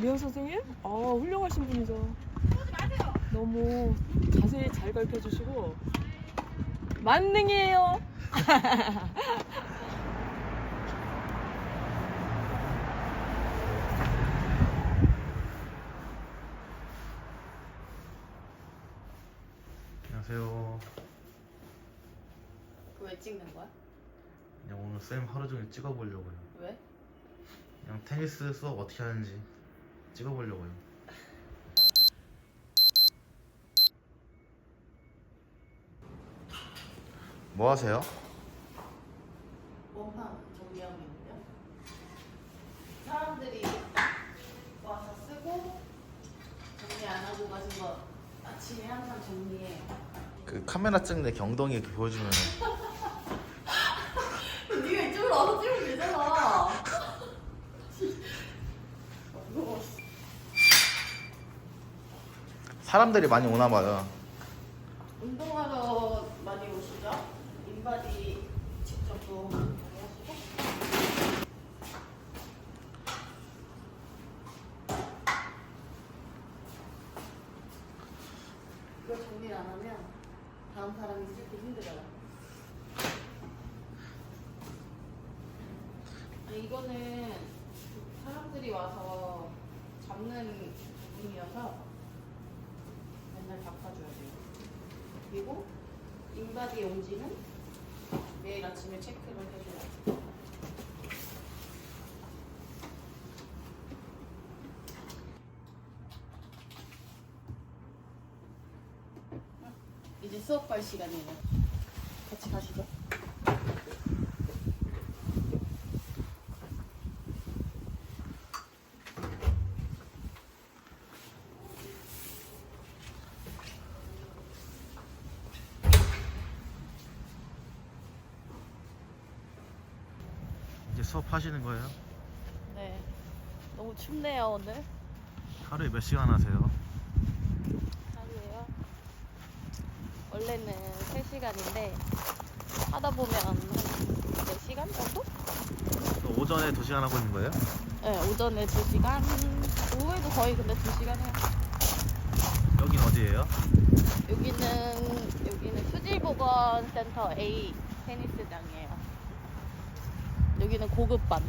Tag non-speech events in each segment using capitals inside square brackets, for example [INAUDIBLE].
미영 선생님? 아 훌륭하신 분이죠. 너무 자세히 잘 가르쳐 주시고 만능이에요. [LAUGHS] 안녕하세요. 왜 찍는 거야? 그냥 오늘 쌤 하루 종일 찍어보려고요. 왜? 그냥 테니스 수업 어떻게 하는지 찍어보려고요. 뭐 하세요? 원판 정리하고 있는데요. 사람들이 와서 쓰고 정리 안 하고 가신 거 아침에 항상 정리해. 그 카메라 찍는데 경동이 이렇게 보여주면 네가 이쪽으로 와서 찍으면 되잖아. 무거워. 사람들이 많이 오나 봐요. 운동하러 많이 오시죠? 인바디 직접 도 하시고. 이거 정리를 안 하면 다음 사람이 쓸때 힘들어요. 아니, 이거는 사람들이 와서 잡는 부분이어서 맨날 닦아줘야 돼요. 그리고 인바디 용지는 매일 아침에 체크를 해줘요. 이제 수업 갈 시간이에요. 같이 가시죠. 이제 수업 하시는 거예요? 네. 너무 춥네요 오늘. 하루에 몇 시간 하세요? 하루에요. 원래는 3시간인데 하다 보면 한 4시간 정도? 또 오전에 2시간 하고 있는 거예요? 네, 오전에 2시간, 오후에도 거의 근데 2시간 해요. 여긴 어디예요? 여기는 여기는 수질보건센터 A 테니스장이에요. 여기는 고급반.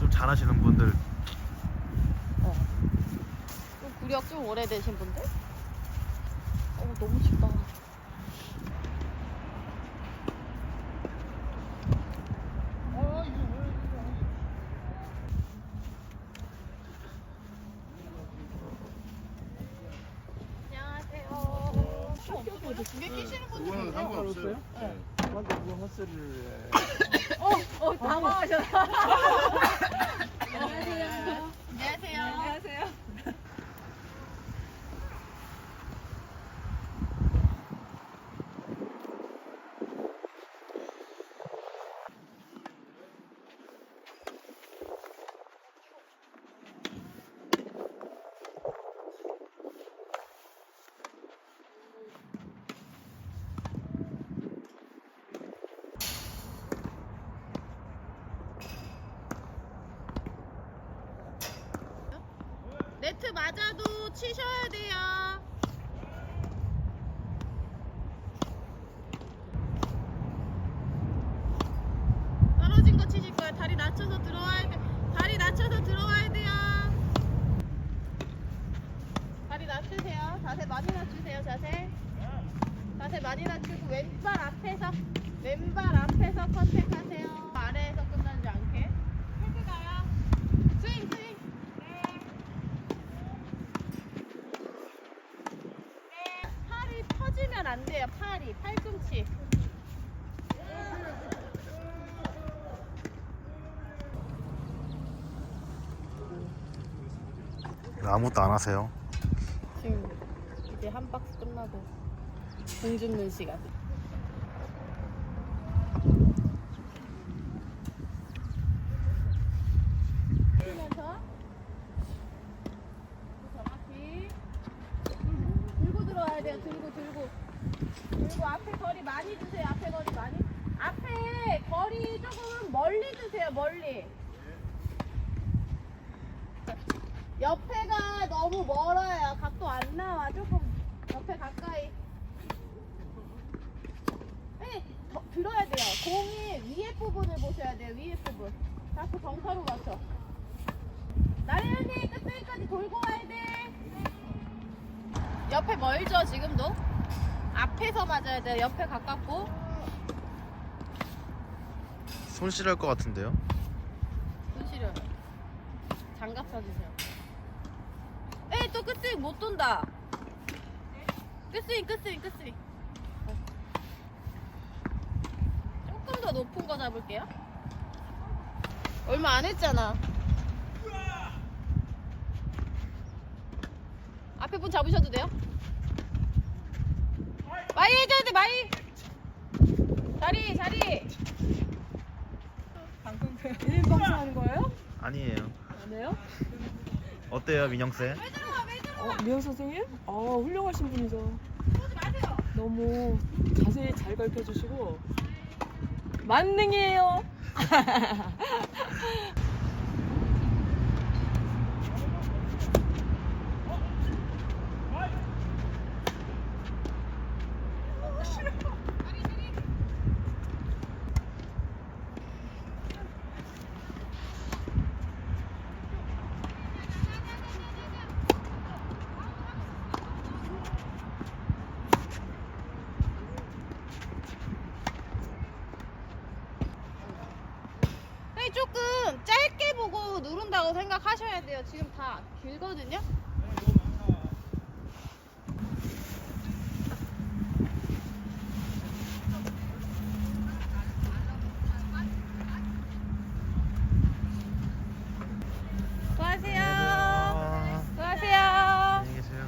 좀 잘하시는 분들 어. 좀 구력 좀 오래되신 분들? 어 너무 춥다. 안녕하세요. 두개 끼시는 분들 그거는 있네요. 상관없어요. 근데 그거 헛소리를 어, 당황하셨어. 안녕하세요. 안녕하세요. 안녕하세요. 맞아도 치셔야 돼요. 떨어진 거 치실 거예요. 다리 낮춰서 들어와야 돼. 다리 낮춰서 들어와야 돼요. 다리 낮추세요. 자세 많이 낮추세요. 자세. 자세 많이 낮추고 왼발 앞에서 왼발 앞에서 컨택하세요. 아래에서 끝나지 않게. 헤드 가요. 스윙 스윙. 팔이 퍼지면 안 돼요. 팔이 팔꿈치. 아무것도 안 하세요? 지금 이제 한 박스 끝나고 공 줍는 시간. 들면서 정확히 들고 들어와야 돼요. 들고 들고 들고 앞에 거리 많이 주세요. 앞에 거리 많이. 앞에 조금 멀리 옆에가 너무 멀어요. 각도 안 나와. 조금 옆에 가까이. 네, 더 들어야 돼요. 공이 위에 부분을 보셔야 돼요. 위에 부분. 자꾸 정사로 맞춰. 나래언니 끝까지 돌고 와야 돼. 옆에 멀죠 지금도? 앞에서 맞아야 돼요. 옆에 가깝고. 손실할 것 같은데요? 손 시려요. 장갑 사주세요. 에이 또 끝스윙 못 돈다. 끝스윙 끝스윙 끝스윙. 조금 더 높은 거 잡을게요. 얼마 안 했잖아. 앞에 분 잡으셔도 돼요. 마이 해줘야 돼 마이. 자리 자리. 1인 방송하는 거예요? 아니에요. 아니에요? 어때요, 민영 쌤? 어, 미영 선생님? 아, 훌륭하신 분이죠. 너무 자세히 잘 가르쳐 주시고 만능이에요. [LAUGHS] 네, 조금 짧게 보고 누른다고 생각하셔야 돼요. 지금 다 길거든요. 수고하세요. 아, 수고하세요. 안녕히 계세요.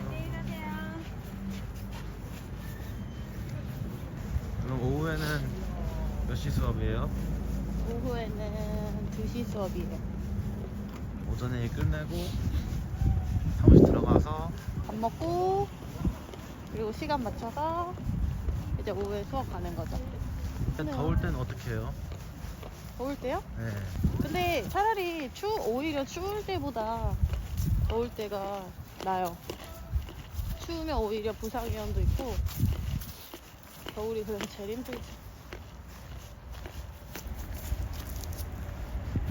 그럼 오후에는 몇 시 수업이에요? 오후에는 2시 수업이에요. 오전에 일 끝내고 사무실 들어가서 밥 먹고 그리고 시간 맞춰서 이제 오후에 수업 가는 거죠. 더울 때는 어떻게 해요? 더울 때요? 네. 근데 차라리 추 오히려 추울 때보다 더울 때가 나요. 추우면 오히려 부상 위험도 있고 겨울이 그래서 제일 힘들죠.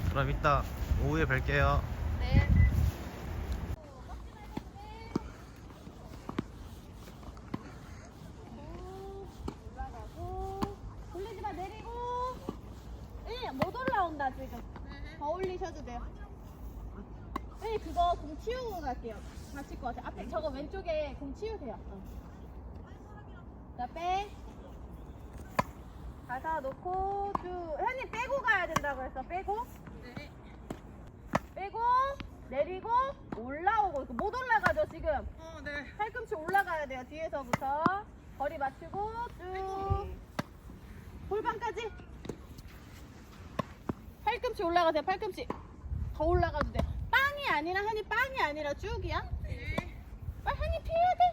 그럼 이따 오후에 뵐게요. 네. 올라가고 올리지 마 내리고 예, 못 올라온다 지금 더 올리셔도 돼요 예, 그거 공 치우고 갈게요. 다칠 것 같아요 앞에 저거 왼쪽에 공 치우세요. 어. 자 빼. 가사 놓고 쭉. 현님 빼고 가야 된다고 했어. 빼고. 빼고 내리고 올라오고. 못 올라가죠 지금? 팔꿈치 올라가야 돼요 뒤에서부터. 거리 맞추고 쭉. 골반까지. 팔꿈치 올라가세요 팔꿈치. 더 올라가도 돼 아니라 한이 빵이 아니라 쭉이야 빨리 한이 피해야 돼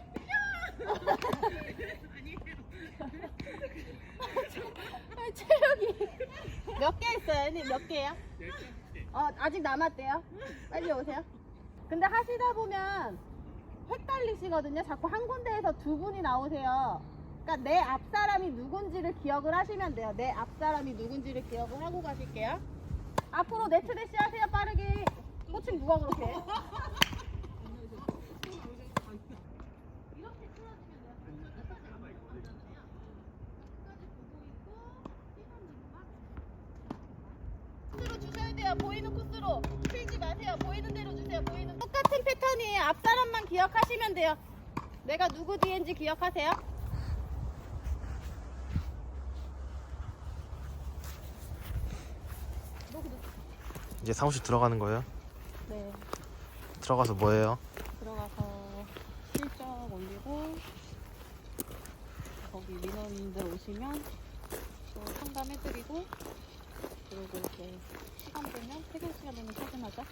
아, 체력이 몇 개 있어요 한이 몇 개야? 어, 아직 남았대요. 빨리 오세요. 근데 하시다 보면 헷갈리시거든요. 자꾸 한 군데에서 두 분이 나오세요. 그러니까 내 앞 사람이 누군지를 기억을 하시면 돼요. 내 앞 사람이 누군지를 기억을 하고 가실게요. 앞으로 네트 대시 하세요. 빠르게. 코칭 누가 그렇게 해? 이렇게 틀어주면 돼요. 코스로 주셔야 돼요. 보이는 코스로 틀지 마세요. 보이는 대로 주세요. 보이는 똑같은 패턴이에요. 앞 사람만 기억하시면 돼요. 내가 누구 뒤인지 기억하세요. 이제 사무실 들어가는 거예요? 네. 들어가서 뭐 해요? 들어가서 실적 올리고 거기 민원인들 오시면 또 상담해드리고 그리고 이제 시간 되면 퇴근 시간 되면 퇴근하자.